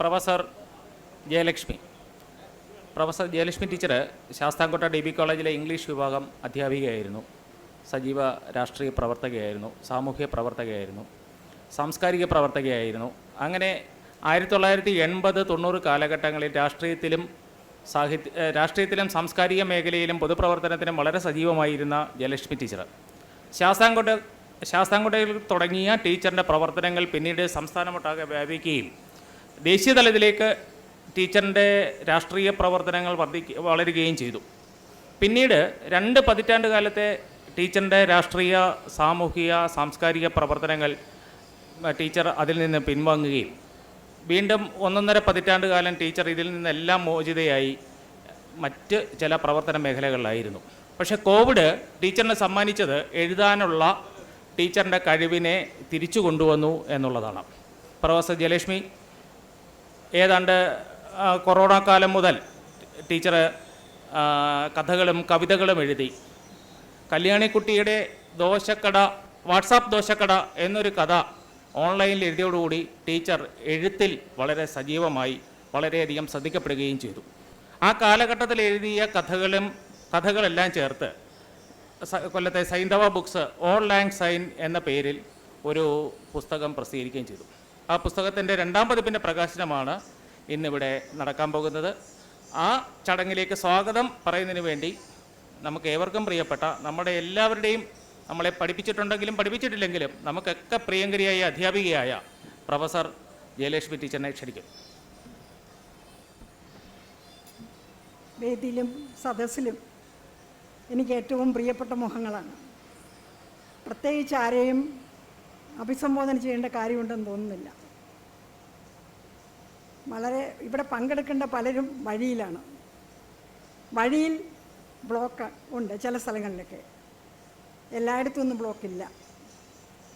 Professor Jayalakshmi. Professor Jayalakshmi teacher Sasthamkotta D B കോളേജിലെ English വിഭാഗം അധ്യാപികയായിരുന്നു. സജീവ രാഷ്ട്രീയ പ്രവർത്തകയായിരുന്നു സാമൂഹ്യ പ്രവർത്തകയായിരുന്നു സാംസ്കാരിക പ്രവർത്തകയായിരുന്നു. അങ്ങനെ ആയിരത്തി തൊള്ളായിരത്തി എൺപത് തൊണ്ണൂറ് കാലഘട്ടങ്ങളിൽ രാഷ്ട്രീയത്തിലും സാഹിത്യ രാഷ്ട്രീയത്തിലും സാംസ്കാരിക മേഖലയിലും പൊതുപ്രവർത്തനത്തിലും വളരെ സജീവമായിരുന്ന ജയലക്ഷ്മി ടീച്ചർ ശാസ്താംകോട്ട ശാസ്താംകോട്ടയിൽ തുടങ്ങിയ ടീച്ചറിന്റെ പ്രവർത്തനങ്ങൾ പിന്നീട് സംസ്ഥാനമൊട്ടാകെ വ്യാപിക്കുകയും ദേശീയ തലത്തിലേക്ക് ടീച്ചറിന്റെ രാഷ്ട്രീയ പ്രവർത്തനങ്ങൾ വർദ്ധിക്ക വളരുകയും ചെയ്തു. പിന്നീട് രണ്ട് പതിറ്റാണ്ട് കാലത്തെ ടീച്ചറിന്റെ രാഷ്ട്രീയ സാമൂഹിക സാംസ്കാരിക പ്രവർത്തനങ്ങൾ ടീച്ചർ അതിൽ നിന്ന് പിൻവാങ്ങുകയും. വീണ്ടും ഒന്നൊന്നര പതിറ്റാണ്ട് കാലം ടീച്ചർ ഇതിൽ നിന്നെല്ലാം മോചിതയായി മറ്റ് ചില പ്രവർത്തന മേഖലകളിലായിരുന്നു. പക്ഷേ കോവിഡ് ടീച്ചറിനെ സമ്മാനിച്ചത് എഴുതാനുള്ള ടീച്ചറിന്റെ കഴിവിനെ തിരിച്ചു കൊണ്ടുവന്നു എന്നുള്ളതാണ്. പ്രൊഫസർ ജയലക്ഷ്മി ഏതാണ്ട് കൊറോണ കാലം മുതൽ ടീച്ചർ കഥകളും കവിതകളും എഴുതി. കല്യാണിക്കുട്ടിയുടെ ദോശക്കട വാട്സാപ്പ് ദോശക്കട എന്നൊരു കഥ ഓൺലൈനിൽ എഴുതിയോടുകൂടി ടീച്ചർ എഴുത്തിൽ വളരെ സജീവമായി വളരെയധികം ശ്രദ്ധിക്കപ്പെടുകയും ചെയ്തു. ആ കാലഘട്ടത്തിൽ എഴുതിയ കഥകളും കഥകളെല്ലാം ചേർത്ത് കൊല്ലത്തെ സൈന്ധവ ബുക്സ് ഓൺലൈൻ സൈൻ എന്ന പേരിൽ ഒരു പുസ്തകം പ്രസിദ്ധീകരിക്കുകയും ചെയ്തു. ആ പുസ്തകത്തിന്റെ രണ്ടാം പതിപ്പിന്റെ പ്രകാശനമാണ് ഇന്നിവിടെ നടക്കാൻ പോകുന്നത്. ആ ചടങ്ങിലേക്ക് സ്വാഗതം പറയുന്നതിന് വേണ്ടി നമുക്ക് ഏവർക്കും പ്രിയപ്പെട്ട നമ്മുടെ എല്ലാവരുടെയും നമ്മളെ പഠിപ്പിച്ചിട്ടുണ്ടെങ്കിലും പഠിപ്പിച്ചിട്ടില്ലെങ്കിലും നമുക്കൊക്കെ പ്രിയങ്കരിയായ അധ്യാപികയായ പ്രൊഫസർ ജയലക്ഷ്മി ടീച്ചറിനെ ക്ഷണിക്കും. വേദിയിലും സദസ്സിലും എനിക്ക് ഏറ്റവും പ്രിയപ്പെട്ട മുഖങ്ങളാണ്. പ്രത്യേകിച്ച് ആരെയും അഭിസംബോധന ചെയ്യേണ്ട കാര്യമുണ്ടെന്ന് തോന്നുന്നില്ല. വളരെ ഇവിടെ പങ്കെടുക്കേണ്ട പലരും വഴിയിലാണ്. വഴിയിൽ ബ്ലോക്ക് ഉണ്ട് ചില സ്ഥലങ്ങളിലൊക്കെ. എല്ലായിടത്തും ഒന്നും ബ്ലോക്കില്ല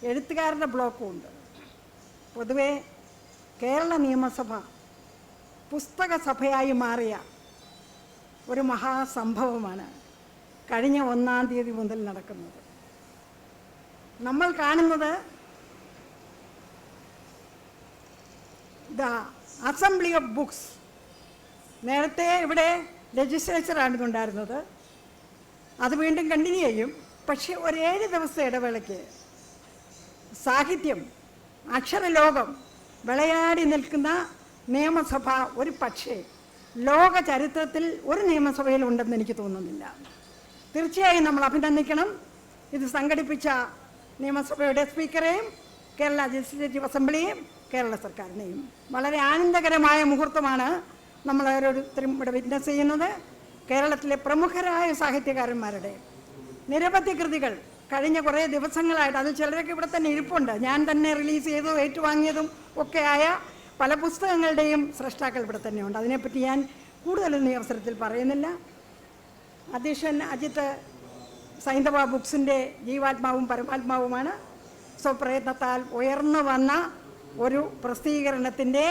എഴുത്തുകാരുടെ ബ്ലോക്കും ഉണ്ട്. പൊതുവേ കേരള നിയമസഭ പുസ്തക സഭയായി മാറിയ ഒരു മഹാസംഭവമാണ് കഴിഞ്ഞ ഒന്നാം തീയതി മുതൽ നടക്കുന്നത്. നമ്മൾ കാണുന്നത് ദ അസംബ്ലി ഓഫ് ബുക്സ് നേരത്തെ ഇവിടെ ലെജിസ്ലേച്ചറാണ് ഇതുണ്ടായിരുന്നത്. അത് വീണ്ടും കണ്ടിന്യൂ ചെയ്യും. പക്ഷേ ഒരേഴ് ദിവസം ഇടവേളയ്ക്ക് സാഹിത്യം അക്ഷരലോകം വിളയാടി നിൽക്കുന്ന നിയമസഭ ഒരു പക്ഷേ ലോക ചരിത്രത്തിൽ ഒരു നിയമസഭയിൽ ഉണ്ടെന്ന് എനിക്ക് തോന്നുന്നില്ല. തീർച്ചയായും നമ്മൾ അഭിനന്ദിക്കണം. ഇത് സംഘടിപ്പിച്ച നിയമസഭയുടെ സ്പീക്കറെയും കേരള ലെജിസ്ലേറ്റീവ് അസംബ്ലിയെയും കേരള സർക്കാരിനെയും. വളരെ ആനന്ദകരമായ മുഹൂർത്തമാണ് നമ്മൾ ഓരോരുത്തരും ഇവിടെ വിറ്റ്നസ് ചെയ്യുന്നത്. കേരളത്തിലെ പ്രമുഖരായ സാഹിത്യകാരന്മാരുടെ നിരവധി കൃതികൾ കഴിഞ്ഞ കുറേ ദിവസങ്ങളായിട്ട് അത് ചിലരൊക്കെ ഇവിടെ തന്നെ ഇരിപ്പുണ്ട്. ഞാൻ തന്നെ റിലീസ് ചെയ്തു ഏറ്റുവാങ്ങിയതും ഒക്കെ ആയ പല പുസ്തകങ്ങളുടെയും സൃഷ്ടാക്കൾ ഇവിടെ തന്നെയുണ്ട്. അതിനെപ്പറ്റി ഞാൻ കൂടുതലൊന്നും ഈ അവസരത്തിൽ പറയുന്നില്ല. അധ്യക്ഷൻ അജിത്ത് സൈന്ധവ ബുക്സിന്റെ ജീവാത്മാവും പരമാത്മാവുമാണ്. സ്വപ്രയത്നത്താൽ ഉയർന്നു വന്ന ഒരു പ്രസിദ്ധീകരണത്തിന്റെ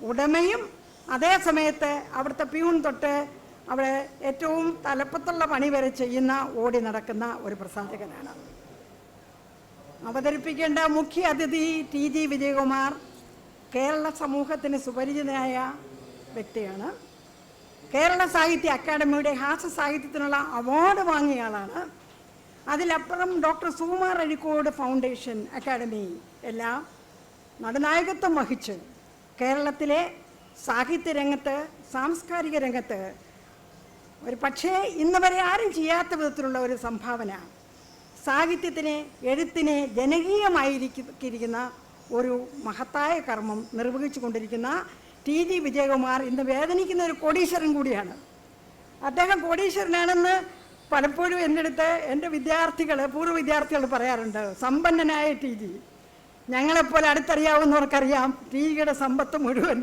ഉടമയും അതേ സമയത്ത് അവിടുത്തെ പ്യൂൺ തൊട്ട് അവിടെ ഏറ്റവും തലപ്പത്തുള്ള പണി വരെ ചെയ്യുന്ന ഓടി നടക്കുന്ന ഒരു പ്രസാധകനാണ്. അവതരിപ്പിക്കേണ്ട മുഖ്യ അതിഥി ടി ജി വിജയകുമാർ കേരള സമൂഹത്തിന് സുപരിചിതനായ വ്യക്തിയാണ്. കേരള സാഹിത്യ അക്കാദമിയുടെ ഹാസ്യ സാഹിത്യത്തിനുള്ള അവാർഡ് വാങ്ങിയ ആളാണ്. അതിലപ്പുറം doctor Sukumar Azhikode foundation academy എല്ലാം നടുനായകത്വം വഹിച്ച് കേരളത്തിലെ സാഹിത്യ രംഗത്ത് സാംസ്കാരിക രംഗത്ത് ഒരു പക്ഷേ ഇന്ന് വരെ ആരും ചെയ്യാത്ത വിധത്തിലുള്ള ഒരു സംഭാവന സാഹിത്യത്തിനെ എഴുത്തിനെ ജനകീയമായിരിക്കുന്ന ഒരു മഹത്തായ കർമ്മം നിർവഹിച്ചു കൊണ്ടിരിക്കുന്ന ടി ജി വിജയകുമാർ ഇന്ന് വേദനിക്കുന്ന ഒരു കോടീശ്വരൻ കൂടിയാണ്. അദ്ദേഹം കോടീശ്വരനാണെന്ന് പലപ്പോഴും എന്റെ അടുത്ത് എന്റെ വിദ്യാർത്ഥികൾ പൂർവ വിദ്യാർത്ഥികൾ പറയാറുണ്ട്. സമ്പന്നനായ ടി ജി. ഞങ്ങളെപ്പോലെ അടുത്തറിയാവുന്നവർക്കറിയാം തീയുടെ സമ്പത്ത് മുഴുവൻ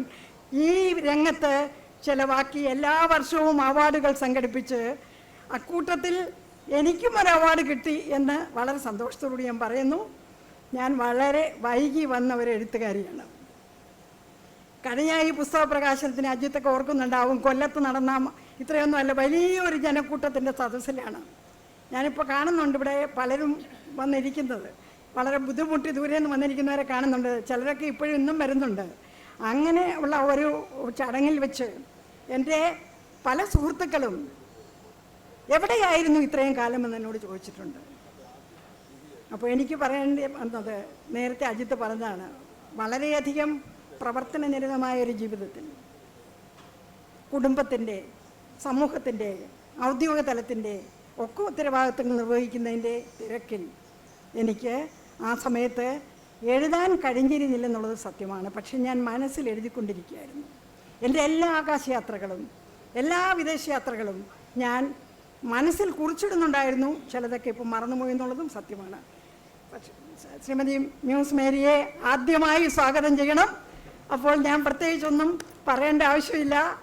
ഈ രംഗത്ത് ചിലവാക്കി എല്ലാ വർഷവും അവാർഡുകൾ സംഘടിപ്പിച്ച് അക്കൂട്ടത്തിൽ എനിക്കും ഒരു അവാർഡ് കിട്ടി എന്ന് വളരെ സന്തോഷത്തോടുകൂടി ഞാൻ പറയുന്നു. ഞാൻ വളരെ വൈകി വന്ന ഒരു എഴുത്തുകാരിയാണ്. കഴിഞ്ഞ ഈ പുസ്തക പ്രകാശനത്തിന് അജിത്തൊക്കെ ഓർക്കുന്നുണ്ടാവും കൊല്ലത്ത് നടന്ന ഇത്രയൊന്നും അല്ല വലിയൊരു ജനക്കൂട്ടത്തിന്റെ സദസ്സിലാണ്. ഞാനിപ്പോൾ കാണുന്നുണ്ട് ഇവിടെ പലരും വന്നിരിക്കുന്നത്. വളരെ ബുദ്ധിമുട്ടി ദൂരെ നിന്ന് വന്നിരിക്കുന്നവരെ കാണുന്നുണ്ട്. ചിലരൊക്കെ ഇപ്പോഴും ഇന്നും വരുന്നുണ്ട്. അങ്ങനെ ഉള്ള ഒരു ചടങ്ങിൽ വെച്ച് എന്റെ പല സുഹൃത്തുക്കളും എവിടെയായിരുന്നു ഇത്രയും കാലം എന്ന് എന്നോട് ചോദിച്ചിട്ടുണ്ട്. അപ്പോൾ എനിക്ക് പറയേണ്ടി വന്നത് നേരത്തെ അജിത്ത് പറഞ്ഞതാണ് വളരെയധികം പ്രവർത്തന നിരതമായ ഒരു ജീവിതത്തിൽ കുടുംബത്തിന്റെ സമൂഹത്തിന്റെ ഔദ്യോഗിക തലത്തിന്റെ ഒക്കെ ഉത്തരവാദിത്തങ്ങൾ നിർവഹിക്കുന്നതിന്റെ തിരക്കിൽ എനിക്ക് ആ സമയത്ത് എഴുതാൻ കഴിഞ്ഞിരുന്നില്ലെന്നുള്ളത് സത്യമാണ്. പക്ഷെ ഞാൻ മനസ്സിൽ എഴുതിക്കൊണ്ടിരിക്കുകയായിരുന്നു. എന്റെ എല്ലാ ആകാശയാത്രകളും എല്ലാ വിദേശയാത്രകളും ഞാൻ മനസ്സിൽ കുറിച്ചിടുന്നുണ്ടായിരുന്നു. ചിലതൊക്കെ ഇപ്പം മറന്നുപോയി എന്നുള്ളതും സത്യമാണ്. പക്ഷേ ശ്രീമതി മ്യൂസ് മേരിയെ ആദ്യമായി സ്വാഗതം ചെയ്യണം. അപ്പോൾ ഞാൻ പ്രത്യേകിച്ചൊന്നും പറയേണ്ട ആവശ്യമില്ല.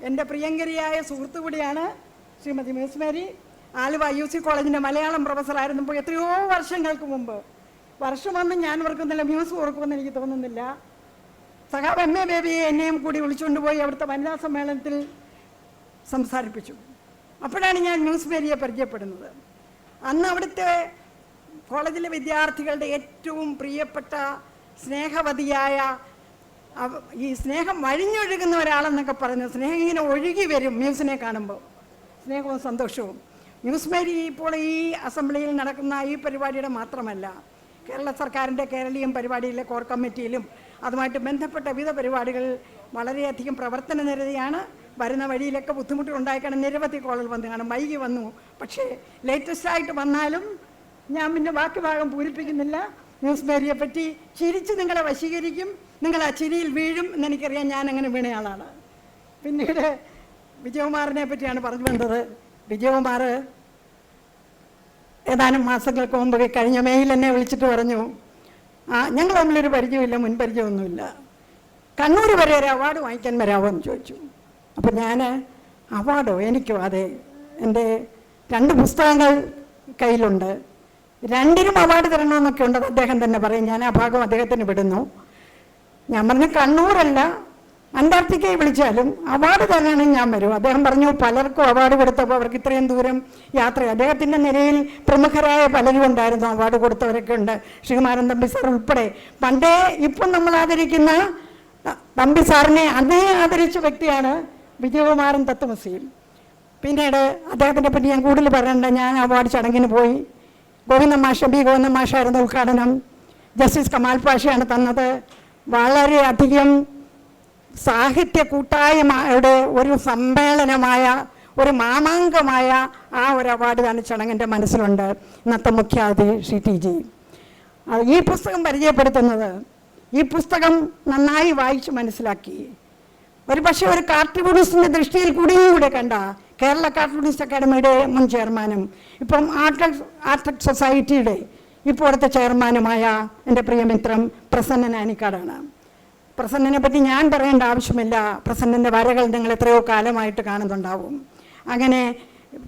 എന്റെ പ്രിയങ്കരിയായ സുഹൃത്തു കൂടിയാണ് ശ്രീമതി മ്യൂസ് മേരി. ആലുവ യു സി കോളേജിന്റെ മലയാളം പ്രൊഫസറായിരുന്നപ്പോൾ എത്രയോ വർഷങ്ങൾക്ക് മുമ്പ് വർഷമൊന്നും ഞാൻ ഓർക്കുന്നില്ല മ്യൂസ് ഓർക്കുമെന്ന് എനിക്ക് തോന്നുന്നില്ല. സഖാവ് എം എ ബേബിയെ എന്നെയും കൂടി വിളിച്ചുകൊണ്ട് പോയി അവിടുത്തെ വനിതാ സമ്മേളനത്തിൽ സംസാരിപ്പിച്ചു. അപ്പോഴാണ് ഞാൻ ന്യൂസ് മേരിയെ പരിചയപ്പെടുന്നത്. അന്ന് അവിടുത്തെ കോളേജിലെ വിദ്യാർത്ഥികളുടെ ഏറ്റവും പ്രിയപ്പെട്ട സ്നേഹവതിയായ ഈ സ്നേഹം വഴിഞ്ഞൊഴുകുന്ന ഒരാളെന്നൊക്കെ പറഞ്ഞു സ്നേഹം ഇങ്ങനെ ഒഴുകി വരും മ്യൂസിനെ കാണുമ്പോൾ. സ്നേഹവും സന്തോഷവും. ന്യൂസ് മേരി ഇപ്പോൾ ഈ അസംബ്ലിയിൽ നടക്കുന്ന ഈ പരിപാടിയുടെ മാത്രമല്ല കേരള സർക്കാരിന്റെ കേരളീയം പരിപാടിയിലെ കോർ കമ്മിറ്റിയിലും അതുമായിട്ട് ബന്ധപ്പെട്ട വിവിധ പരിപാടികളിൽ വളരെയധികം പ്രവർത്തന നിരതയാണ് വരുന്ന വഴിയിലൊക്കെ ബുദ്ധിമുട്ടുകൾ ഉണ്ടായിക്കാണ് നിരവധി കോളുകൾ വന്നു കാണും. വൈകി വന്നു. പക്ഷേ ലേറ്റസ്റ്റ് ആയിട്ട് വന്നാലും ഞാൻ പിന്നെ ബാക്കി ഭാഗം പൂരിപ്പിക്കുന്നില്ല. ന്യൂസ് മേരിയെ പറ്റി ചിരിച്ച് നിങ്ങളെ വശീകരിക്കും. നിങ്ങൾ ആ ചിരിയിൽ വീഴും എന്നെനിക്കറിയാം ഞാൻ അങ്ങനെ വീണയാളാണ് പിന്നീട് വിജയകുമാറിനെ പറ്റിയാണ് പറഞ്ഞു വന്നത്. വിജയകുമാർ ഏതാനും മാസങ്ങൾക്ക് മുമ്പ് കഴിഞ്ഞ. മെയിൽ എന്നെ വിളിച്ചിട്ട് പറഞ്ഞു ആ ഞങ്ങൾ തമ്മിലൊരു പരിചയമില്ല മുൻപരിചയമൊന്നുമില്ല. കണ്ണൂർ വരെ ഒരു അവാർഡ് വാങ്ങിക്കാൻ വരാമോ എന്ന് ചോദിച്ചു. അപ്പം ഞാൻ അവാർഡോ എനിക്കോ? അതെ. എന്റെ രണ്ട് പുസ്തകങ്ങൾ കയ്യിലുണ്ട്. രണ്ടിനും അവാർഡ് തരണമെന്നൊക്കെ ഉണ്ട്. അത് അദ്ദേഹം തന്നെ പറയും. ഞാൻ ആ ഭാഗം അദ്ദേഹത്തിന് വിടുന്നു. ഞാൻ പറഞ്ഞു കണ്ണൂരല്ല അന്റാർട്ടിക്കയിൽ വിളിച്ചാലും അവാർഡ് തരാനും ഞാൻ വരും. അദ്ദേഹം പറഞ്ഞു പലർക്കും അവാർഡ് കൊടുത്തപ്പോൾ അവർക്ക് ഇത്രയും ദൂരം യാത്ര. അദ്ദേഹത്തിന്റെ നിരയിൽ പ്രമുഖരായ പലരും ഉണ്ടായിരുന്നു അവാർഡ് കൊടുത്തവരൊക്കെ ഉണ്ട്. ശ്രീകുമാരൻ തമ്പി സാർ ഉൾപ്പെടെ. പണ്ടേ ഇപ്പം നമ്മൾ ആദരിക്കുന്ന തമ്പി സാറിനെ അതേ ആദരിച്ച വ്യക്തിയാണ് വിജയകുമാരൻ തത്വമസിയും പിന്നീട് അദ്ദേഹത്തിനെ പറ്റി ഞാൻ കൂടുതൽ പറയണ്ട. ഞാൻ അവാർഡ് ചടങ്ങിന് പോയി. ഗോവിന്ദ മാഷ ബി ഗോവിന്ദ മാഷായിരുന്നു ഉദ്ഘാടനം. ജസ്റ്റിസ് കമാൽ പാഷയാണ് തന്നത്. വളരെയധികം സാഹിത്യ കൂട്ടായ്മയുടെ ഒരു സമ്മേളനമായ ഒരു മാമാങ്കമായ ആ ഒരു അവാർഡ് ദാന ചടങ്ങിന്റെ മനസ്സിലുണ്ട് ഇന്നത്തെ മുഖ്യാതിഥി ടി ജി. ഈ പുസ്തകം പരിചയപ്പെടുത്തുന്നത് ഈ പുസ്തകം നന്നായി വായിച്ച് മനസ്സിലാക്കി. ഒരു പക്ഷേ ഒരു കാർട്ടൂണിസ്റ്റിന്റെ ദൃഷ്ടിയിൽ കൂടിയും കൂടെ കണ്ട കേരള കാർട്ടൂണിസ്റ്റ് അക്കാഡമിയുടെ മുൻ ചെയർമാനും ഇപ്പം ആർട്ട് ആർട്ട് സൊസൈറ്റിയുടെ ഇപ്പോഴത്തെ ചെയർമാനുമായ എന്റെ പ്രിയമിത്രം പ്രസന്നൻ ആനിക്കാടാണ്. പ്രസന്നനെ പറ്റി ഞാൻ പറയേണ്ട ആവശ്യമില്ല. പ്രസന്നന്റെ വരകൾ നിങ്ങൾ എത്രയോ കാലമായിട്ട് കാണുന്നുണ്ടാവും. അങ്ങനെ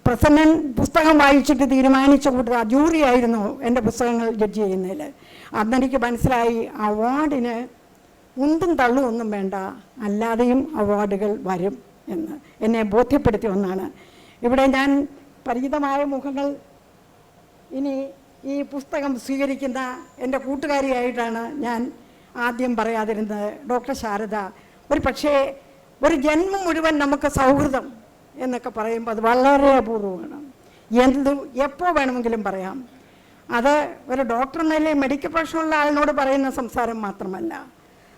പ്രസന്നൻ പുസ്തകം വായിച്ചിട്ട് തീരുമാനിച്ച കൂട്ട ജൂറി ആയിരുന്നു എന്റെ പുസ്തകങ്ങൾ ജഡ്ജ് ചെയ്യുന്നതിൽ. അന്നെനിക്ക് മനസ്സിലായി അവാർഡിന് ഉന്തും തള്ളും ഒന്നും വേണ്ട അല്ലാതെയും അവാർഡുകൾ വരും എന്ന്. എന്നെ ബോധ്യപ്പെടുത്തിയ ഒന്നാണ്. ഇവിടെ ഞാൻ പരിചിതമായ മുഖങ്ങൾ ഇനി ഈ പുസ്തകം സ്വീകരിക്കുന്ന എന്റെ കൂട്ടുകാരിയായിട്ടാണ് ഞാൻ ആദ്യം പറയാതിരുന്നത് ഡോക്ടർ ശാരദ ഒരു പക്ഷേ ഒരു ജന്മം മുഴുവൻ നമുക്ക് സൗഹൃദം എന്നൊക്കെ പറയുമ്പോൾ അത് വളരെ അപൂർവമാണ്. എന്ത് എപ്പോൾ വേണമെങ്കിലും പറയാം. അത് ഒരു ഡോക്ടർ മെഡിക്കൽ പ്രശ്നമുള്ള ആളിനോട് പറയുന്ന സംസാരം മാത്രമല്ല.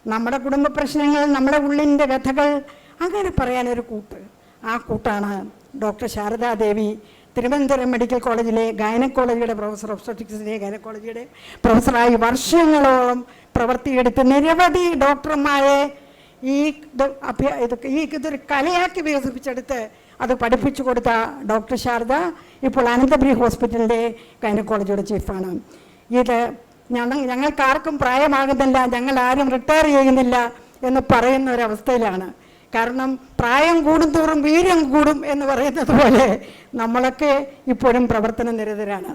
നമ്മുടെ കുടുംബ പ്രശ്നങ്ങൾ നമ്മുടെ ഉള്ളിന്റെ വ്യഥകൾ അങ്ങനെ പറയാനൊരു കൂട്ട്. ആ കൂട്ടാണ് ഡോക്ടർ ശാരദാദേവി തിരുവനന്തപുരം മെഡിക്കൽ കോളേജിലെ ഗൈനക്കോളജിയുടെ പ്രൊഫസർ ഒബ്സ്റ്ററ്റിക്സിലെ ഗൈനക്കോളജിയുടെ പ്രൊഫസറായി വർഷങ്ങളോളം പ്രവർത്തിയെടുത്ത് നിരവധി ഡോക്ടർമാരെ ഈ അഭ്യ- ഈ ഇതൊരു കലയാക്കി വികസിപ്പിച്ചെടുത്ത് അത് പഠിപ്പിച്ചു കൊടുത്ത ഡോക്ടർ ശാരദ ഇപ്പോൾ അനന്തപുരി ഹോസ്പിറ്റലിന്റെ ഗൈനക്കോളജിയുടെ ചീഫാണ്. ഇത് ഞങ്ങൾ ഞങ്ങൾക്കാർക്കും പ്രായമാകുന്നില്ല ഞങ്ങൾ ആരും റിട്ടയർ ചെയ്യുന്നില്ല എന്ന് പറയുന്ന ഒരവസ്ഥയിലാണ് കാരണം പ്രായം കൂടുന്തോറും വീര്യം കൂടും എന്ന് പറയുന്നത് പോലെ നമ്മളൊക്കെ ഇപ്പോഴും പ്രവർത്തന നിരതരാണ്.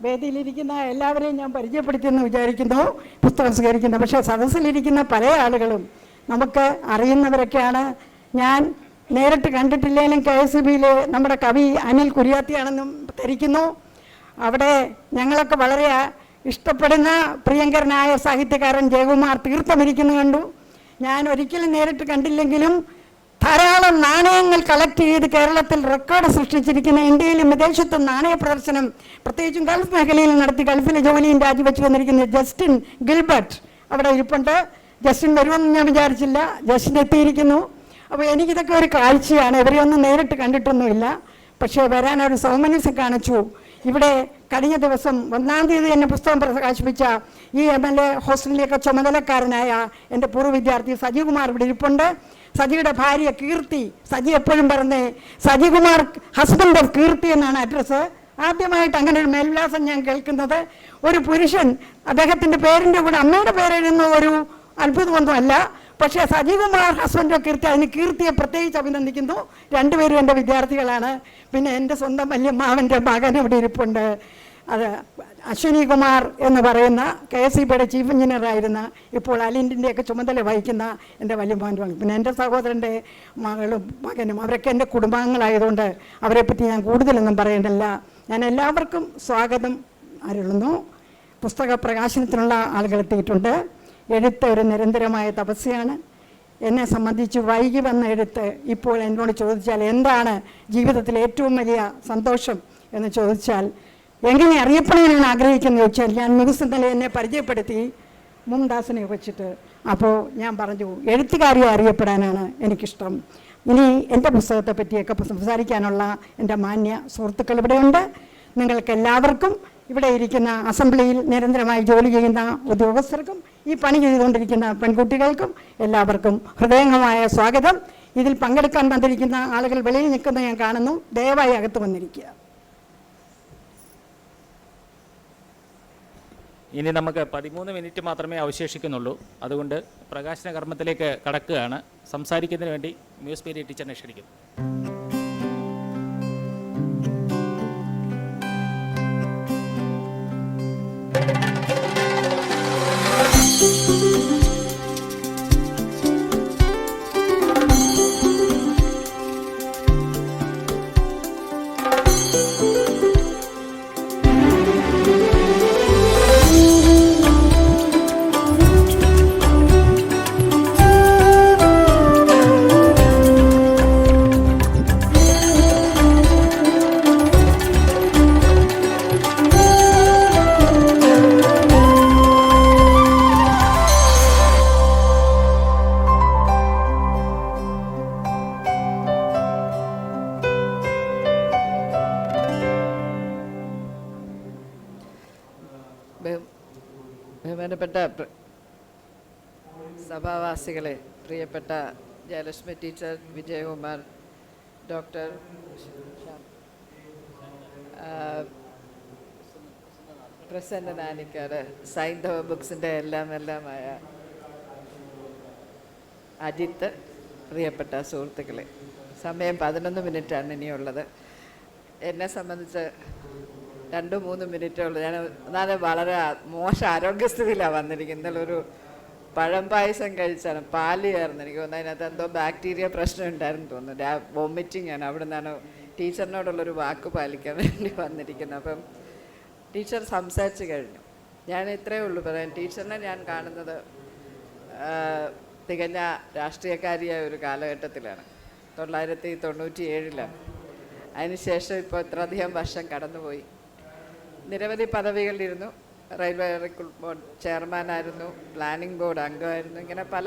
വേദിയിലിരിക്കുന്ന എല്ലാവരെയും ഞാൻ പരിചയപ്പെടുത്തിയെന്ന് വിചാരിക്കുന്നു പുസ്തകം സ്വീകരിക്കുന്നു പക്ഷേ സദസ്സിലിരിക്കുന്ന പല ആളുകളും നമുക്ക് അറിയുന്നവരൊക്കെയാണ്. ഞാൻ നേരിട്ട് കണ്ടിട്ടില്ലെങ്കിലും കെ എസ് ബിയിലെ നമ്മുടെ കവി അനിൽ കുര്യാത്തിയാണെന്നും ധരിക്കുന്നു. അവിടെ ഞങ്ങളൊക്കെ വളരെ ഇഷ്ടപ്പെടുന്ന പ്രിയങ്കരനായ സാഹിത്യകാരൻ ജയകുമാർ തീർത്ഥമിരിക്കുന്നു കണ്ടു. ഞാൻ ഒരിക്കലും നേരിട്ട് കണ്ടില്ലെങ്കിലും ധാരാളം നാണയങ്ങൾ കളക്ട് ചെയ്ത് കേരളത്തിൽ റെക്കോർഡ് സൃഷ്ടിച്ചിരിക്കുന്ന ഇന്ത്യയിലും വിദേശത്തും നാണയ പ്രദർശനം പ്രത്യേകിച്ചും ഗൾഫ് മേഖലയിൽ നടത്തി ഗൾഫിലെ ജോലിയും രാജിവെച്ച് വന്നിരിക്കുന്ന ജസ്റ്റിൻ ഗിൽബർട്ട് അവിടെ ഇരിപ്പുണ്ട്. ജസ്റ്റിൻ വരുമെന്ന് ഞാൻ വിചാരിച്ചില്ല. ജസ്റ്റിൻ എത്തിയിരിക്കുന്നു. അപ്പോൾ എനിക്കിതൊക്കെ ഒരു കാഴ്ചയാണ്. ഇവരെയൊന്നും നേരിട്ട് കണ്ടിട്ടൊന്നുമില്ല. പക്ഷേ വരാൻ ഒരു സൗമനസ്യം കാണിച്ചു. ഇവിടെ കഴിഞ്ഞ ദിവസം ഒന്നാം തീയതി എന്നെ പുസ്തകം പ്രകാശിപ്പിച്ച ഈ എം എൽ എ ഹോസ്റ്റലിലേക്ക് ചുമതലക്കാരനായ എന്റെ പൂർവ വിദ്യാർത്ഥി സജികുമാർ ഇവിടെ ഇരിപ്പുണ്ട്. സജിയുടെ ഭാര്യ കീർത്തി സജി എപ്പോഴും പറഞ്ഞേ സജികുമാർ ഹസ്ബൻഡ് ഓഫ് കീർത്തി എന്നാണ് അഡ്രസ്സ് ആദ്യമായിട്ട് അങ്ങനെ ഒരു മേൽവിലാസം ഞാൻ കേൾക്കുന്നത്. ഒരു പുരുഷൻ അദ്ദേഹത്തിന്റെ പേരിന്റെ കൂടെ അമ്മയുടെ പേരെഴുതുന്ന ഒരു അത്ഭുതമൊന്നുമല്ല. പക്ഷേ സജീവകുമാർ ഹസ്ബൻഡോ കീർത്തി അതിന് കീർത്തിയെ പ്രത്യേകിച്ച് അഭിനന്ദിക്കുന്നു. രണ്ടുപേരും എന്റെ വിദ്യാർത്ഥികളാണ്. പിന്നെ എന്റെ സ്വന്തം വലിയ വല്യമ്മാവന്റെ മകൻ ഇവിടെ ഇരിപ്പുണ്ട്. അത് അശ്വിനി കുമാർ എന്ന് പറയുന്ന കെ എസ് ഇ ബിയുടെ ചീഫ് എഞ്ചിനീയർ ആയിരുന്ന ഇപ്പോൾ അലിന്റിന്റെയൊക്കെ ചുമതല വഹിക്കുന്ന എന്റെ വലിയ മകൻ പിന്നെ എന്റെ സഹോദരന്റെ മകളും മകനും അവരൊക്കെ എന്റെ കുടുംബാംഗങ്ങളായതുകൊണ്ട് അവരെപ്പറ്റി ഞാൻ കൂടുതലൊന്നും പറയേണ്ടല്ല ഞാൻ എല്ലാവർക്കും സ്വാഗതം അരുളുന്നു. പുസ്തക പ്രകാശനത്തിനുള്ള ആളുകൾ എത്തിയിട്ടുണ്ട്. എഴുത്ത് ഒരു നിരന്തരമായ തപസ്യാണ്. എന്നെ സംബന്ധിച്ച് വൈകി വന്ന എഴുത്ത് ഇപ്പോൾ എന്നോട് ചോദിച്ചാൽ എന്താണ് ജീവിതത്തിലെ ഏറ്റവും വലിയ സന്തോഷം എന്ന് ചോദിച്ചാൽ എങ്ങനെ അറിയപ്പെടാനാണ് ആഗ്രഹിക്കുന്നത് ചോദിച്ചാൽ ഞാൻ ന്യൂസ് ഇന്നലെ എന്നെ പരിചയപ്പെടുത്തി മുംദാസിനെ വെച്ചിട്ട്. അപ്പോൾ ഞാൻ പറഞ്ഞു എഴുത്തുകാരിയെ അറിയപ്പെടാനാണ് എനിക്കിഷ്ടം. ഇനി എന്റെ പുസ്തകത്തെ പറ്റിയൊക്കെ സംസാരിക്കാനുള്ള എന്റെ മാന്യ സുഹൃത്തുക്കൾ ഇവിടെയുണ്ട്. നിങ്ങൾക്ക് എല്ലാവർക്കും ഇവിടെ ഇരിക്കുന്ന അസംബ്ലിയിൽ നിരന്തരമായി ജോലി ചെയ്യുന്ന ഉദ്യോഗസ്ഥർക്കും ഈ പണി ചെയ്തുകൊണ്ടിരിക്കുന്ന പെൺകുട്ടികൾക്കും എല്ലാവർക്കും ഹൃദയംഗമായ സ്വാഗതം. ഇതിൽ പങ്കെടുക്കാൻ വന്നിരിക്കുന്ന ആളുകൾ വെളിയിൽ നിൽക്കുന്ന ഞാൻ കാണുന്നു. ദയവായി അകത്ത് വന്നിരിക്കുക. ഇനി നമുക്ക് പതിമൂന്ന് മിനിറ്റ് മാത്രമേ അവശേഷിക്കുന്നുള്ളൂ. അതുകൊണ്ട് പ്രകാശന കർമ്മത്തിലേക്ക് കടക്കുകയാണ്. സംസാരിക്കുന്നതിന് വേണ്ടി മ്യൂസ് പീരിയ ടീച്ചറിനെ ക്ഷണിക്കുന്നു. സഭാവാസികളെ പ്രിയപ്പെട്ട ജയലക്ഷ്മി ടീച്ചർ വിജയകുമാർ ഡോക്ടർ പ്രസന്ന നാനിക്കാട് സൈന്ധവ ബുക്സിന്റെ എല്ലാം എല്ലാമായ അജിത്ത് പ്രിയപ്പെട്ട സുഹൃത്തുക്കളെ സമയം പതിനൊന്ന് മിനിറ്റാണ് ഇനിയുള്ളത്. എന്നെ സംബന്ധിച്ച് രണ്ട് മൂന്ന് മിനിറ്റേ ഉള്ളൂ. ഞാൻ എന്നാലും വളരെ മോശം ആരോഗ്യസ്ഥിതിയിലാണ് വന്നിരിക്കുന്നത്. ഒരു പഴം പായസം കഴിച്ചാണ്. പാൽ ചേർന്ന്. എനിക്ക് തോന്നുന്നു അതിനകത്ത് എന്തോ ബാക്ടീരിയ പ്രശ്നം ഉണ്ടായിരുന്നു തോന്നുന്നു. ആ വോമിറ്റിംഗ് ആണ്. അവിടെ നിന്നാണ് ടീച്ചറിനോടുള്ളൊരു വാക്ക് പാലിക്കാൻ വേണ്ടി വന്നിരിക്കുന്നത്. അപ്പം ടീച്ചർ സംസാരിച്ച് കഴിഞ്ഞു. ഞാൻ ഇത്രയേ ഉള്ളൂ പറയാൻ. ടീച്ചറിനെ ഞാൻ കാണുന്നത് തികഞ്ഞ രാഷ്ട്രീയക്കാരിയായ ഒരു കാലഘട്ടത്തിലാണ്. തൊള്ളായിരത്തി തൊണ്ണൂറ്റി ഏഴിലാണ് അതിനുശേഷം ഇപ്പോൾ ഇത്രയധികം വർഷം കടന്നുപോയി. നിരവധി പദവികളിലിരുന്നു. റെയിൽവേ റിക്രൂട്ട് ബോർഡ് ചെയർമാനായിരുന്നു പ്ലാനിംഗ് ബോർഡ് അംഗമായിരുന്നു ഇങ്ങനെ പല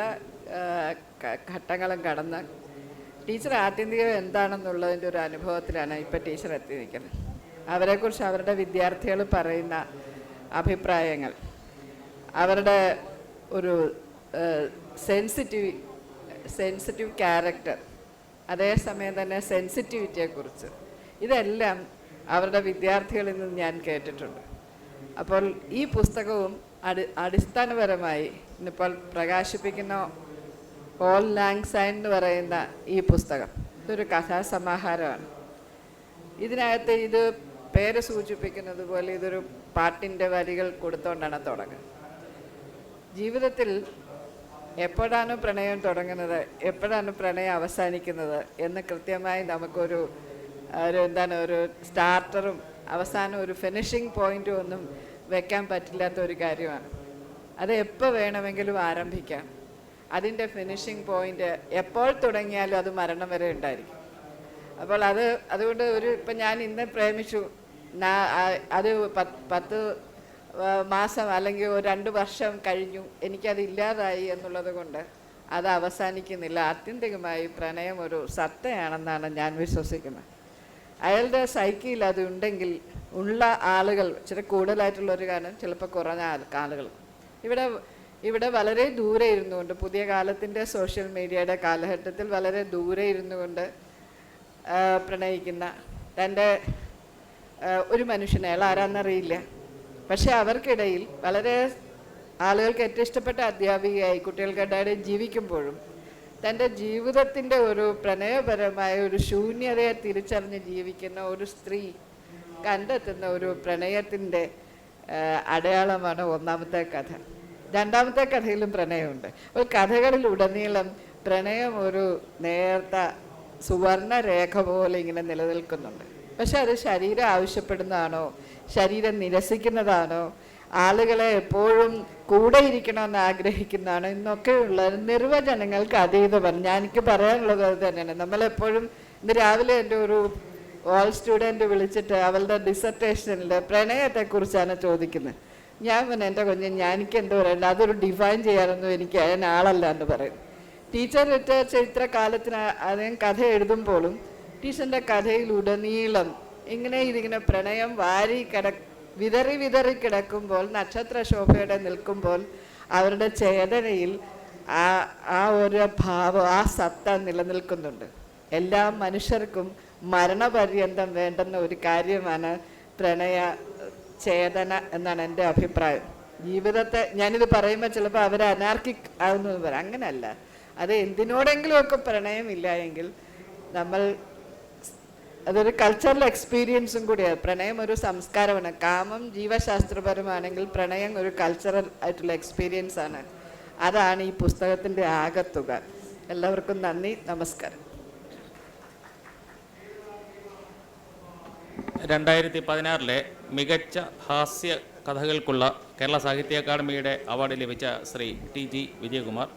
ഘട്ടങ്ങളും കടന്ന്. ടീച്ചർ ആത്യന്തികം എന്താണെന്നുള്ളതിന്റെ ഒരു അനുഭവത്തിലാണ് ഇപ്പോൾ ടീച്ചർ എത്തി നിൽക്കുന്നത്. അവരെക്കുറിച്ച് അവരുടെ വിദ്യാർത്ഥികൾ പറയുന്ന അഭിപ്രായങ്ങൾ അവരുടെ ഒരു സെൻസിറ്റീവ് സെൻസിറ്റീവ് ക്യാരക്ടർ അതേസമയം തന്നെ സെൻസിറ്റിവിറ്റിയെക്കുറിച്ച്. ഇതെല്ലാം അവരുടെ വിദ്യാർത്ഥികളിൽ നിന്ന് ഞാൻ കേട്ടിട്ടുണ്ട്. അപ്പോൾ ഈ പുസ്തകവും അടി അടിസ്ഥാനപരമായി ഇന്നിപ്പോൾ പ്രകാശിപ്പിക്കുന്ന ഓൾ ലാങ് സൈൻ എന്ന് പറയുന്ന ഈ പുസ്തകം. ഇതൊരു കഥാസമാഹാരമാണ്. ഇതിനകത്ത് ഇത് പേര് സൂചിപ്പിക്കുന്നത് പോലെ ഇതൊരു പാട്ടിന്റെ വരികൾ കൊടുത്തുകൊണ്ടാണ് തുടങ്ങുന്നത്. ജീവിതത്തിൽ എപ്പോഴാണ് പ്രണയം തുടങ്ങുന്നത് എപ്പോഴാണ് പ്രണയം അവസാനിക്കുന്നത് എന്ന് കൃത്യമായി നമുക്കൊരു ഒരു എന്താണ് ഒരു സ്റ്റാർട്ടറും അവസാനം ഒരു ഫിനിഷിംഗ് പോയിന്റും ഒന്നും വെക്കാൻ പറ്റില്ലാത്ത ഒരു കാര്യമാണ്. അത് എപ്പോൾ വേണമെങ്കിലും ആരംഭിക്കാം. അതിന്റെ ഫിനിഷിംഗ് പോയിന്റ് എപ്പോൾ തുടങ്ങിയാലും അത് മരണം വരെ ഉണ്ടായിരിക്കും. അപ്പോൾ അത് അതുകൊണ്ട് ഒരു ഇപ്പം ഞാൻ ഇന്ന് പ്രേമിച്ചു. അത് പത്ത് മാസം അല്ലെങ്കിൽ ഒരു രണ്ട് വർഷം കഴിഞ്ഞു. എനിക്കത് ഇല്ലാതായി എന്നുള്ളത് കൊണ്ട് അത് അവസാനിക്കുന്നില്ല. ആത്യന്തികമായി പ്രണയം ഒരു സത്തയാണെന്നാണ് ഞാൻ വിശ്വസിക്കുന്നത്. അയാളുടെ സൈക്കിൾ അത് ഉണ്ടെങ്കിൽ ഉള്ള ആളുകൾ ഇച്ചിരി കൂടുതലായിട്ടുള്ളൊരു കാരണം ചിലപ്പോൾ കുറഞ്ഞ ആളുകൾ. ഇവിടെ ഇവിടെ വളരെ ദൂരെ ഇരുന്നുകൊണ്ട് പുതിയ കാലത്തിന്റെ സോഷ്യൽ മീഡിയയുടെ കാലഘട്ടത്തിൽ വളരെ ദൂരെ ഇരുന്നുകൊണ്ട് പ്രണയിക്കുന്ന തന്റെ ഒരു മനുഷ്യനെ അയാൾ ആരാന്നറിയില്ല. പക്ഷെ അവർക്കിടയിൽ വളരെ ആളുകൾക്ക് ഏറ്റവും ഇഷ്ടപ്പെട്ട അധ്യാപികയായി കുട്ടികൾക്കിടയിൽ ജീവിക്കുമ്പോഴും തന്റെ ജീവിതത്തിന്റെ ഒരു പ്രണയപരമായ ഒരു ശൂന്യതയെ തിരിച്ചറിഞ്ഞ് ജീവിക്കുന്ന ഒരു സ്ത്രീ കണ്ടെത്തുന്ന ഒരു പ്രണയത്തിന്റെ അടയാളമാണ് ഒന്നാമത്തെ കഥ. രണ്ടാമത്തെ കഥയിലും പ്രണയമുണ്ട്. ഒരു കഥകളിലുടനീളം പ്രണയം ഒരു നേർത്ത സുവർണരേഖ പോലെ ഇങ്ങനെ നിലനിൽക്കുന്നുണ്ട്. പക്ഷെ അത് ശരീരം ആവശ്യപ്പെടുന്നതാണോ? ശരീരം നിരസിക്കുന്നതാണോ? ആളുകളെ എപ്പോഴും കൂടെ ഇരിക്കണമെന്ന് ആഗ്രഹിക്കുന്നതാണ്. എന്നൊക്കെയുള്ള നിർവചനങ്ങൾക്ക് അതീതമാണ് ഞാൻ എനിക്ക് പറയാനുള്ളത് അത് തന്നെയാണ്. നമ്മളെപ്പോഴും ഇന്ന് രാവിലെ എന്റെ ഒരു ഓൾ സ്റ്റുഡന്റ് വിളിച്ചിട്ട് അവളുടെ ഡിസർട്ടേഷനിൽ പ്രണയത്തെക്കുറിച്ചാണ് ചോദിക്കുന്നത്. ഞാൻ പിന്നെ എന്റെ കുഞ്ഞ് ഞാൻ എനിക്ക് എന്ത് പറയണ്ട അതൊരു ഡിഫൈൻ ചെയ്യാനൊന്നും എനിക്ക് ഞാൻ ആളല്ല എന്ന് പറയും. ടീച്ചർ റിട്ടയർ ഇത്ര കാലത്തിന് അദ്ദേഹം കഥ എഴുതുമ്പോഴും ടീച്ചറിന്റെ കഥയിലുടനീളം ഇങ്ങനെ ഇതിങ്ങനെ പ്രണയം വാരി കിട വിതറി വിതറി കിടക്കുമ്പോൾ നക്ഷത്ര ശോഭയുടെ നിൽക്കുമ്പോൾ അവരുടെ ചേതനയിൽ ആ ആ ഒരു ഭാവം ആ സത്ത നിലനിൽക്കുന്നുണ്ട്. എല്ലാ മനുഷ്യർക്കും മരണപര്യന്തം വേണ്ടുന്ന ഒരു കാര്യമാണ് പ്രണയ ചേതന എന്നാണ് എന്റെ അഭിപ്രായം. ജീവിതത്തെ ഞാനിത് പറയുമ്പോൾ ചിലപ്പോൾ അവർ അനാർക്കിക് എന്ന് പറയാം അങ്ങനെയല്ല അത് എന്തിനോടെങ്കിലുമൊക്കെ പ്രണയമില്ല എങ്കിൽ നമ്മൾ അതൊരു കൾച്ചറൽ എക്സ്പീരിയൻസും കൂടിയാണ് പ്രണയം ഒരു സംസ്കാരമാണ്. കാമം ജീവശാസ്ത്രപരമാണെങ്കിൽ പ്രണയം ഒരു കൾച്ചറൽ ആയിട്ടുള്ള എക്സ്പീരിയൻസ് ആണ്. അതാണ് ഈ പുസ്തകത്തിന്റെ ആകത്തുക. എല്ലാവർക്കും നന്ദി. നമസ്കാരം. രണ്ടായിരത്തി പതിനാറിലെ മികച്ച ഹാസ്യ കഥകൾക്കുള്ള കേരള സാഹിത്യ അക്കാദമിയുടെ അവാർഡ് ലഭിച്ച ശ്രീ ടി ജി വിജയകുമാർ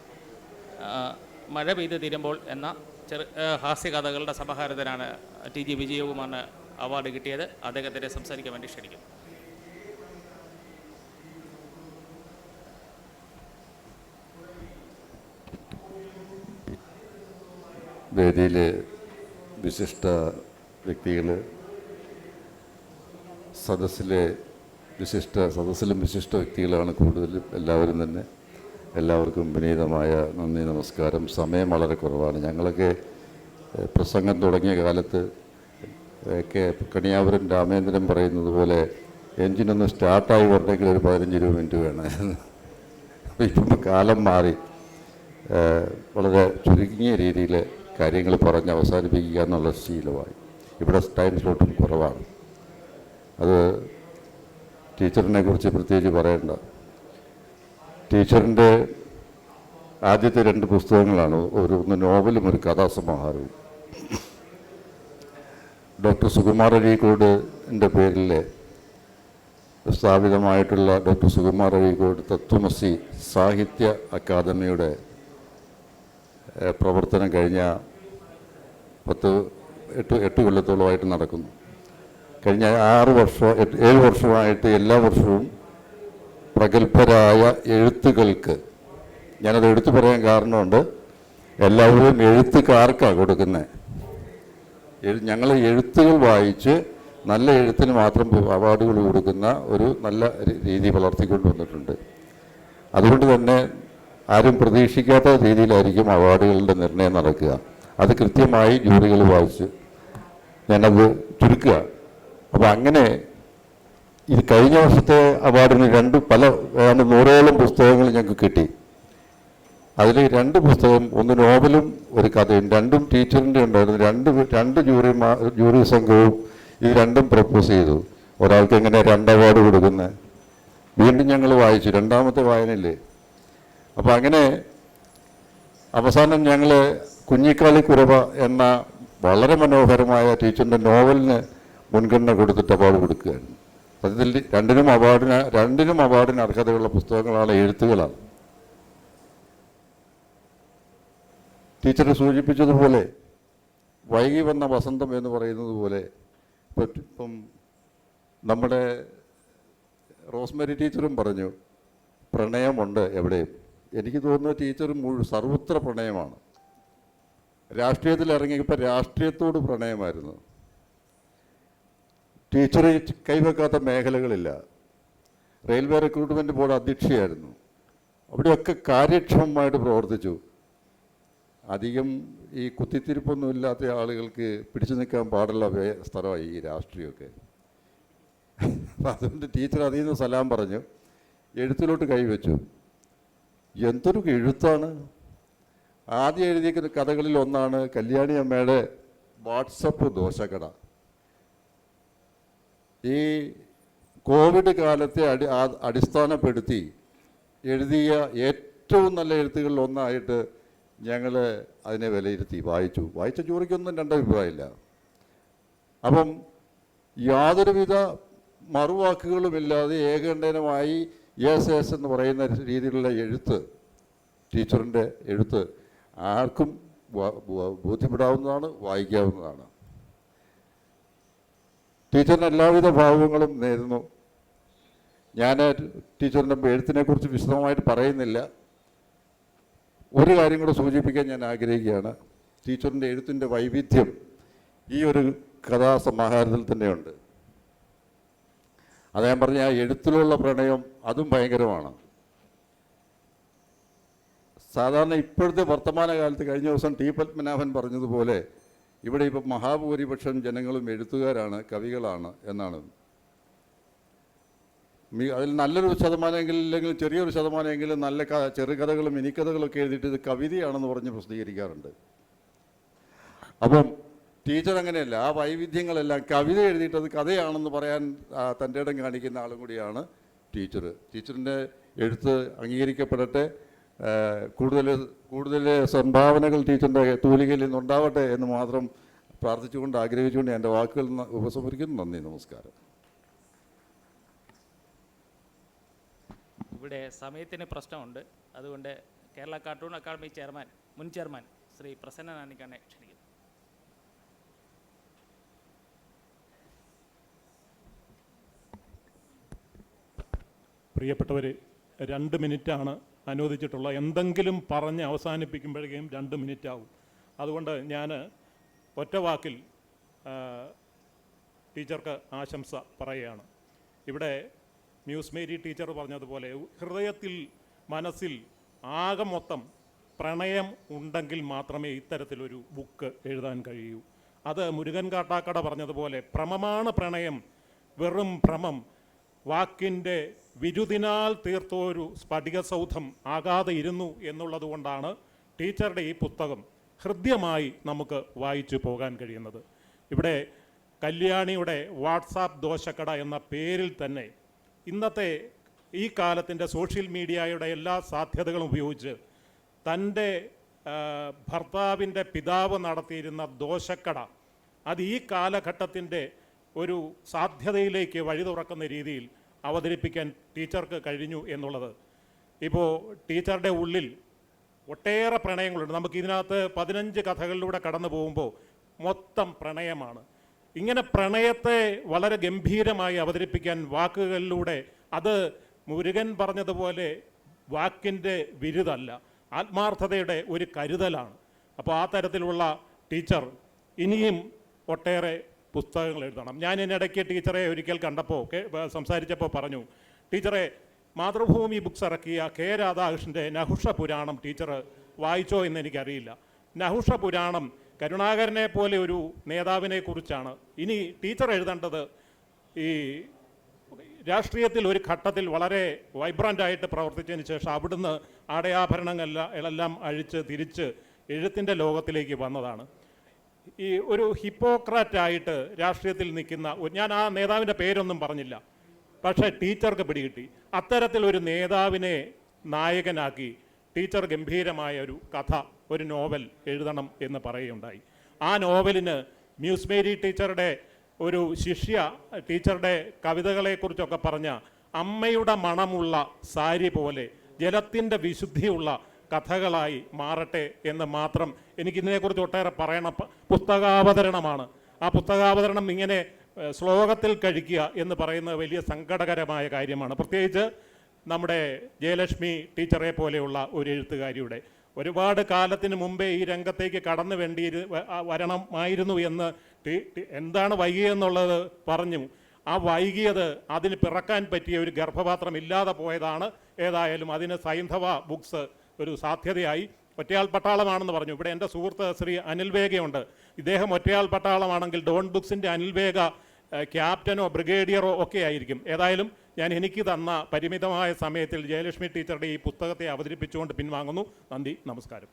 മഴ പെയ്ത് തീരുമ്പോൾ എന്ന ചെറു ഹാസ്യകഥകളുടെ ഹാസ്യ കഥകളുടെ സമാഹാരത്തിനാണ് ടി ജി വിജയകുമാറിന് അവാർഡ് കിട്ടിയത്. അദ്ദേഹത്തിനെ സംസാരിക്കാൻ വേണ്ടി ക്ഷണിക്കുന്നു. വേദിയിലെ വിശിഷ്ട വ്യക്തികൾ സദസ്സിലെ വിശിഷ്ട സദസ്സിലും വിശിഷ്ട വ്യക്തികളാണ് കൂടുതലും എല്ലാവരും തന്നെ. എല്ലാവർക്കും വിനീതമായ നന്ദി നമസ്കാരം. സമയം വളരെ കുറവാണ്. ഞങ്ങളൊക്കെ പ്രസംഗം തുടങ്ങിയ കാലത്ത് ഒക്കെ കണിയാപുരം രാമേന്ദ്രൻ പറയുന്നത് പോലെ എൻജിനൊന്ന് സ്റ്റാർട്ടായി വരണമെങ്കിൽ ഒരു പതിനഞ്ച് ഇരുപത് മിനിറ്റ് വേണമായിരുന്നു അപ്പോൾ ഇപ്പം കാലം മാറി. വളരെ ചുരുങ്ങിയ രീതിയിൽ കാര്യങ്ങൾ പറഞ്ഞ് അവസാനിപ്പിക്കുക എന്നുള്ള ശീലമായി. ഇവിടെ ടൈം സ്ലോട്ടും കുറവാണ്. അത് ടീച്ചറിനെ കുറിച്ച് പ്രത്യേകിച്ച് പറയണ്ട. ടീച്ചറിന്റെ ആദ്യത്തെ രണ്ട് പുസ്തകങ്ങളാണ്. ഒരു ഒന്ന് നോവലും ഒരു കഥാസമാഹാരവും ഡോക്ടർ സുകുമാർ അഴീക്കോടിന്റെ പേരിൽ സ്ഥാപിതമായിട്ടുള്ള ഡോക്ടർ സുകുമാർ അഴീക്കോട് തത്വമസി സാഹിത്യ അക്കാദമിയുടെ പ്രവർത്തനം കഴിഞ്ഞ പത്ത് എട്ട് എട്ട് കൊല്ലത്തോളമായിട്ട് നടക്കുന്നു. കഴിഞ്ഞ ആറ് വർഷം ഏഴ് വർഷമായിട്ട് എല്ലാ വർഷവും പ്രഗത്ഭരായ എഴുത്തുകൾക്ക്. ഞാനത് എടുത്തു പറയാൻ കാരണമുണ്ട്. എല്ലാവരും എഴുത്തുകാർക്കാണ് കൊടുക്കുന്നത് ഞങ്ങൾ എഴുത്തുകൾ വായിച്ച് നല്ല എഴുത്തിന് മാത്രം അവാർഡുകൾ കൊടുക്കുന്ന ഒരു നല്ല രീതി വളർത്തിക്കൊണ്ട് വന്നിട്ടുണ്ട്. അതുകൊണ്ട് തന്നെ ആരും പ്രതീക്ഷിക്കാത്ത രീതിയിലായിരിക്കും അവാർഡുകളുടെ നിർണയം നടക്കുക. അത് കൃത്യമായി ജൂറികൾ വായിച്ച് ഞാനത് ചുരുക്കുക. അപ്പോൾ അങ്ങനെ ഇത് കഴിഞ്ഞ വർഷത്തെ അവാർഡിന് രണ്ട് പല ഏതാണ്ട് നൂറോളം പുസ്തകങ്ങൾ ഞങ്ങൾക്ക് കിട്ടി. അതിൽ രണ്ട് പുസ്തകം ഒന്ന് നോവലും ഒരു കഥയും. രണ്ടും ടീച്ചറിന്റെ ഉണ്ടായിരുന്നു. രണ്ട് രണ്ട് ജൂറി ജൂറി സംഘവും ഇത് രണ്ടും പ്രപ്പോസ് ചെയ്തു. ഒരാൾക്ക് എങ്ങനെ രണ്ട് അവാർഡ് കൊടുക്കുന്നത് വീണ്ടും ഞങ്ങൾ വായിച്ചു. രണ്ടാമത്തെ വായനയില്ലേ? അപ്പോൾ അങ്ങനെ അവസാനം ഞങ്ങൾ കുഞ്ഞിക്കാളി കുറവ എന്ന വളരെ മനോഹരമായ ടീച്ചറിന്റെ നോവലിന് മുൻഗണന കൊടുത്തിട്ട് അവാർഡ് കൊടുക്കുകയാണ്. അതിൽ രണ്ടിനും അവാർഡിന് രണ്ടിനും അവാർഡിന് അർഹതയുള്ള പുസ്തകങ്ങളാണ് എഴുത്തുകളാണ്. ടീച്ചർ സൂചിപ്പിച്ചതുപോലെ വൈകി വന്ന വസന്തം എന്ന് പറയുന്നത് പോലെ ഇപ്പം നമ്മുടെ റോസ്മരി ടീച്ചറും പറഞ്ഞു പ്രണയമുണ്ട് എവിടെയും. എനിക്ക് തോന്നുന്നു ടീച്ചർ മുഴുവൻ സർവത്ര പ്രണയമാണ്. രാഷ്ട്രീയത്തിൽ ഇറങ്ങിയപ്പോൾ രാഷ്ട്രീയത്തോട് പ്രണയമായിരുന്നു. ടീച്ചർ കൈവെക്കാത്ത മേഖലകളില്ല. റെയിൽവേ റിക്രൂട്ട്മെന്റ് ബോർഡ് അധ്യക്ഷയായിരുന്നു. അവിടെയൊക്കെ കാര്യക്ഷമമായിട്ട് പ്രവർത്തിച്ചു. അധികം ഈ കുത്തിത്തിരിപ്പൊന്നും ഇല്ലാത്ത ആളുകൾക്ക് പിടിച്ചു നിൽക്കാൻ പാടുള്ള സ്ഥലമായി ഈ രാഷ്ട്രീയമൊക്കെ. അപ്പം അതുകൊണ്ട് ടീച്ചർ അതിൽ നിന്ന് സലാം പറഞ്ഞു. എഴുത്തിലോട്ട് കൈവച്ചു. എന്തൊരു എഴുത്താണ്. ആദ്യം എഴുതിയ കഥകളിൽ ഒന്നാണ് കല്യാണി അമ്മയുടെ വാട്സപ്പ് ദോശക്കട. ഈ കോവിഡ് കാലത്തെ അടി അടിസ്ഥാനപ്പെടുത്തി എഴുതിയ ഏറ്റവും നല്ല എഴുത്തുകളിൽ ഒന്നായിട്ട് ഞങ്ങൾ അതിനെ വിലയിരുത്തി വായിച്ചു. വായിച്ച ജോറിക്കൊന്നും രണ്ടഭിപ്രായമില്ല അപ്പം യാതൊരുവിധ മറുവാക്കുകളുമില്ലാതെ ഏകണ്ഠനമായി യേസ് എസ് എന്ന് പറയുന്ന രീതിയിലുള്ള എഴുത്ത് ടീച്ചറിന്റെ എഴുത്ത് ആർക്കും ബോധ്യപ്പെടാവുന്നതാണ് വായിക്കാവുന്നതാണ്. ടീച്ചറിന് എല്ലാവിധ ഭാവങ്ങളും നേരുന്നു. ഞാൻ ടീച്ചറിന്റെ എഴുത്തിനെക്കുറിച്ച് വിശദമായിട്ട് പറയുന്നില്ല. ഒരു കാര്യം കൂടെ സൂചിപ്പിക്കാൻ ഞാൻ ആഗ്രഹിക്കുകയാണ്. ടീച്ചറിന്റെ എഴുത്തിന്റെ വൈവിധ്യം ഈ ഒരു കഥാസമാഹാരത്തിൽ തന്നെയുണ്ട്. അത് ഞാൻ പറഞ്ഞ ആ എഴുത്തിലുള്ള പ്രണയം അതും ഭയങ്കരമാണ്. സാധാരണ ഇപ്പോഴത്തെ വർത്തമാനകാലത്ത് കഴിഞ്ഞ ദിവസം ടി പത്മനാഭൻ പറഞ്ഞതുപോലെ ഇവിടെ ഇപ്പം മഹാഭൂരിപക്ഷം ജനങ്ങളും എഴുത്തുകാരാണ് കവികളാണ് എന്നാണ്. അതിൽ നല്ലൊരു ശതമാനമെങ്കിലും ഇല്ലെങ്കിൽ ചെറിയൊരു ശതമാനമെങ്കിലും നല്ല ചെറുകഥകളും മിനിക്കഥകളൊക്കെ എഴുതിയിട്ട് ഇത് കവിതയാണെന്ന് പറഞ്ഞ് പ്രസിദ്ധീകരിക്കാറുണ്ട്. അപ്പം ടീച്ചർ അങ്ങനെയല്ല ആ വൈവിധ്യങ്ങളെല്ലാം കവിത എഴുതിയിട്ട് അത് കഥയാണെന്ന് പറയാൻ തന്റെ ഇടം കാണിക്കുന്ന ആളും കൂടിയാണ് ടീച്ചർ ടീച്ചറിന്റെ എഴുത്ത് അംഗീകരിക്കപ്പെടട്ടെ. കൂടുതൽ കൂടുതൽ സംഭാവനകൾ ടീച്ചറിന്റെ തൂലികയിൽ നിന്നുണ്ടാവട്ടെ എന്ന് മാത്രം പ്രാർത്ഥിച്ചുകൊണ്ട് ആഗ്രഹിച്ചുകൊണ്ട് എന്റെ വാക്കുകൾ ഉപസംഹരിക്കുന്നു. നന്ദി നമസ്കാരം. ഇവിടെ സമയത്തിന് പ്രശ്നമുണ്ട്. അതുകൊണ്ട് കേരള കാർട്ടൂൺ അക്കാദമി ചെയർമാൻ മുൻ ചെയർമാൻ ശ്രീ പ്രസന്ന നാണിക്കാനെ ക്ഷണിക്കുന്നു. പ്രിയപ്പെട്ടവർ രണ്ട് മിനിറ്റാണ് അനുവദിച്ചിട്ടുള്ള എന്തെങ്കിലും പറഞ്ഞ് അവസാനിപ്പിക്കുമ്പോഴേക്കും രണ്ട് മിനിറ്റ് ആവും അതുകൊണ്ട് ഞാൻ ഒറ്റ വാക്കിൽ ടീച്ചർക്ക് ആശംസ പറയുകയാണ്. ഇവിടെ മ്യൂസ് മേരി ടീച്ചർ പറഞ്ഞതുപോലെ ഹൃദയത്തിൽ മനസ്സിൽ ആകെ മൊത്തം പ്രണയം ഉണ്ടെങ്കിൽ മാത്രമേ ഇത്തരത്തിലൊരു ബുക്ക് എഴുതാൻ കഴിയൂ. അത് മുരുകൻ കാട്ടാക്കട പറഞ്ഞതുപോലെ ഭ്രമമാണ് പ്രണയം വെറും ഭ്രമം. വാക്കിന്റെ വിരുദിനാൽ തീർത്തോരു സ്ഫടികസൗധം ആകാതെ ഇരുന്നു എന്നുള്ളതുകൊണ്ടാണ് ടീച്ചറുടെ ഈ പുസ്തകം ഹൃദ്യമായി നമുക്ക് വായിച്ചു പോകാൻ കഴിയുന്നത്. ഇവിടെ കല്യാണിയുടെ വാട്സാപ്പ് ദോശക്കട എന്ന പേരിൽ തന്നെ ഇന്നത്തെ ഈ കാലത്തിന്റെ സോഷ്യൽ മീഡിയയുടെ എല്ലാ സാധ്യതകളും ഉപയോഗിച്ച് തന്റെ ഭർത്താവിന്റെ പിതാവ് നടത്തിയിരുന്ന ദോശക്കട അത് ഈ കാലഘട്ടത്തിന്റെ ഒരു സാധ്യതയിലേക്ക് വഴി തുറക്കുന്ന രീതിയിൽ അവതരിപ്പിക്കാൻ ടീച്ചർക്ക് കഴിഞ്ഞു എന്നുള്ളത്. ഇപ്പോൾ ടീച്ചറുടെ ഉള്ളിൽ ഒട്ടേറെ പ്രണയങ്ങളുണ്ട്. നമുക്ക് ഇതിനകത്ത് പതിനഞ്ച് കഥകളിലൂടെ കടന്നു പോകുമ്പോൾ മൊത്തം പ്രണയമാണ്. ഇങ്ങനെ പ്രണയത്തെ വളരെ ഗംഭീരമായി അവതരിപ്പിക്കാൻ വാക്കുകളിലൂടെ അത് മുരുകൻ പറഞ്ഞതുപോലെ വാക്കിന്റെ വിരുദല്ല ആത്മാർത്ഥതയുടെ ഒരു കരുതലാണ്. അപ്പോൾ ആ തരത്തിലുള്ള ടീച്ചർ ഇനിയും ഒട്ടേറെ പുസ്തകങ്ങൾ എഴുതണം. ഞാൻ ഇതിനിടയ്ക്ക് ടീച്ചറെ ഒരിക്കൽ കണ്ടപ്പോൾ സംസാരിച്ചപ്പോൾ പറഞ്ഞു ടീച്ചറെ മാതൃഭൂമി ബുക്സ് ഇറക്കിയ കെ രാധാകൃഷ്ണന്റെ നഹുഷ പുരാണം ടീച്ചർ വായിച്ചോ എന്ന് എനിക്കറിയില്ല. നഹുഷ പുരാണം കരുണാകരനെ പോലെ ഒരു നേതാവിനെ കുറിച്ചാണ്. ഇനി ടീച്ചർ എഴുതേണ്ടത് ഈ രാഷ്ട്രീയത്തിൽ ഒരു ഘട്ടത്തിൽ വളരെ വൈബ്രന്റ് ആയിട്ട് പ്രവർത്തിച്ചതിന് ശേഷം അവിടുന്ന് ആടയാഭരണങ്ങളെല്ലാം അഴിച്ച് തിരിച്ച് എഴുത്തിന്റെ ലോകത്തിലേക്ക് വന്നതാണ്. ഈ ഒരു ഹിപ്പോക്രാറ്റായിട്ട് രാഷ്ട്രീയത്തിൽ നിൽക്കുന്ന ഞാൻ ആ നേതാവിന്റെ പേരൊന്നും പറഞ്ഞില്ല. പക്ഷേ ടീച്ചർക്ക് പിടികിട്ടി. അത്തരത്തിലൊരു നേതാവിനെ നായകനാക്കി ടീച്ചർ ഗംഭീരമായ ഒരു കഥ ഒരു നോവൽ എഴുതണം എന്ന് പറയുകയുണ്ടായി. ആ നോവലിന് മ്യൂസ് മേരി ടീച്ചറുടെ ഒരു ശിഷ്യ ടീച്ചറുടെ കവിതകളെക്കുറിച്ചൊക്കെ പറഞ്ഞ അമ്മയുടെ മണമുള്ള സാരി പോലെ ജലത്തിന്റെ വിശുദ്ധിയുള്ള കഥകളായി മാറട്ടെ എന്ന് മാത്രം എനിക്ക് ഇതിനെക്കുറിച്ച് ഒട്ടേറെ പറയണം പുസ്തകാവതരണമാണ്. ആ പുസ്തകാവതരണം ഇങ്ങനെ ശ്ലോകത്തിൽ കഴിക്കുക എന്ന് പറയുന്നത് വലിയ സങ്കടകരമായ കാര്യമാണ്. പ്രത്യേകിച്ച് നമ്മുടെ ജയലക്ഷ്മി ടീച്ചറെ പോലെയുള്ള ഒരു എഴുത്തുകാരിയുടെ. ഒരുപാട് കാലത്തിന് മുമ്പേ ഈ രംഗത്തേക്ക് കടന്നു വേണ്ടി വരണമായിരുന്നു എന്ന് എന്താണ് വൈകിയെന്നുള്ളത് പറഞ്ഞു. ആ വൈകിയത് അതിന് പിറക്കാൻ പറ്റിയ ഒരു ഗർഭപാത്രം ഇല്ലാതെ പോയതാണ്. ഏതായാലും അതിന് സൈന്ധവ ബുക്സ് ഒരു സാധ്യതയായി. ഒറ്റയാൾ പട്ടാളമാണെന്ന് പറഞ്ഞു. ഇവിടെ എന്റെ സുഹൃത്ത് ശ്രീ അനിൽ വേഗയുണ്ട്. ഇദ്ദേഹം ഒറ്റയാൾ പട്ടാളമാണെങ്കിൽ ഡോൺ ബുക്സിന്റെ അനിൽ വേഗ ക്യാപ്റ്റനോ ബ്രിഗേഡിയറോ ഒക്കെ ആയിരിക്കും. ഏതായാലും ഞാൻ എനിക്ക് തന്ന പരിമിതമായ സമയത്തിൽ ജയലക്ഷ്മി ടീച്ചറുടെ ഈ പുസ്തകത്തെ അവതരിപ്പിച്ചുകൊണ്ട് പിൻവാങ്ങുന്നു. നന്ദി നമസ്കാരം.